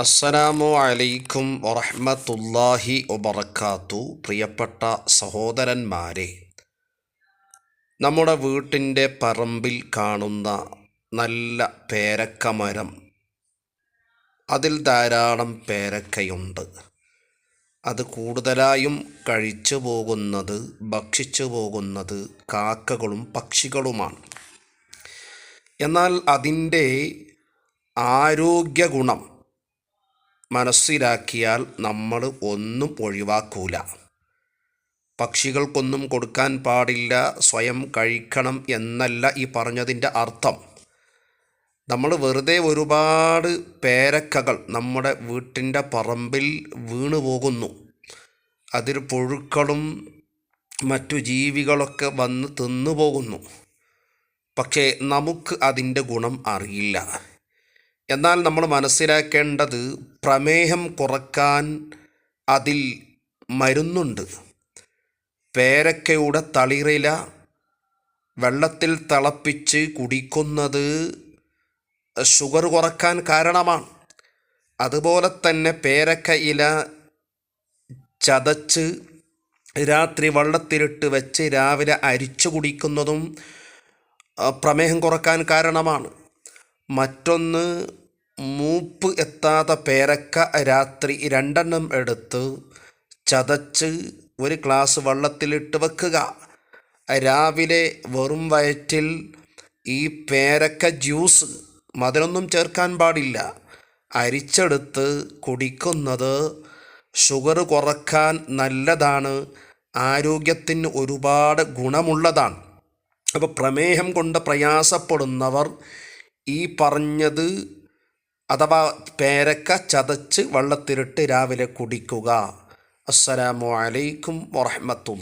അസ്സലാമു അലൈക്കും വറഹ്മത്തുള്ളാഹി വബറകാത്തു പ്രിയപ്പെട്ട സഹോദരന്മാരെ നമ്മുടെ വീട്ടിന്റെ പറമ്പിൽ കാണുന്ന നല്ല പേരക്കമരം. അതിൽ ധാരാളം പേരക്കയുണ്ട്. അത് കൂടുതലായും കഴിച്ചു പോകുന്നത് ഭക്ഷിച്ചു പോകുന്നത് കാക്കകളും പക്ഷികളുമാണ്. എന്നാൽ അതിന്റെ ആരോഗ്യ ഗുണം മനസ്സിലാക്കിയാൽ നമ്മൾ ഒന്നും ഒഴിവാക്കൂല. പക്ഷികൾക്കൊന്നും കൊടുക്കാൻ പാടില്ല സ്വയം കഴിക്കണം എന്നല്ല ഈ പറഞ്ഞതിന്റെ അർത്ഥം. നമ്മൾ വെറുതെ ഒരുപാട് പേരക്കകൾ നമ്മുടെ വീട്ടിന്റെ പറമ്പിൽ വീണു പോകുന്നു. അതിൽ പുഴുക്കളും മറ്റു ജീവികളൊക്കെ വന്ന് തിന്നു പോകുന്നു. പക്ഷേ നമുക്ക് അതിന്റെ ഗുണം അറിയില്ല. എന്നാൽ നമ്മൾ മനസ്സിലാക്കേണ്ടത് പ്രമേഹം കുറയ്ക്കാൻ അതിൽ മരുന്നുണ്ട്. പേരക്കയുടെ തളിരില വെള്ളത്തിൽ തിളപ്പിച്ച് കുടിക്കുന്നത് ഷുഗർ കുറയ്ക്കാൻ കാരണമാണ്. അതുപോലെ തന്നെ പേരക്ക ഇല ചതച്ച് രാത്രി വെള്ളത്തിലിട്ട് വെച്ച് രാവിലെ അരിച്ചു കുടിക്കുന്നതും പ്രമേഹം കുറയ്ക്കാൻ കാരണമാണ്. മറ്റൊന്ന് മൂപ്പ് എത്താത്ത പേരക്ക രാത്രി രണ്ടെണ്ണം എടുത്ത് ചതച്ച് ഒരു ഗ്ലാസ് വെള്ളത്തിലിട്ട് വെക്കുക. രാവിലെ വെറും വയറ്റിൽ ഈ പേരക്ക ജ്യൂസ് മതിലൊന്നും ചേർക്കാൻ പാടില്ല. അരിച്ചെടുത്ത് കുടിക്കുന്നത് ഷുഗർ കുറയ്ക്കാൻ നല്ലതാണ്. ആരോഗ്യത്തിന് ഒരുപാട് ഗുണമുള്ളതാണ്. അപ്പോൾ പ്രമേഹം കൊണ്ട് പ്രയാസപ്പെടുന്നവർ ഈ പറഞ്ഞത് അഥവാ പേരക്ക ചതച്ച് വെള്ളത്തിലിട്ട് രാവിലെ കുടിക്കുക. അസ്സലാമു അലൈക്കും വറഹ്മത്തുള്ളാഹി.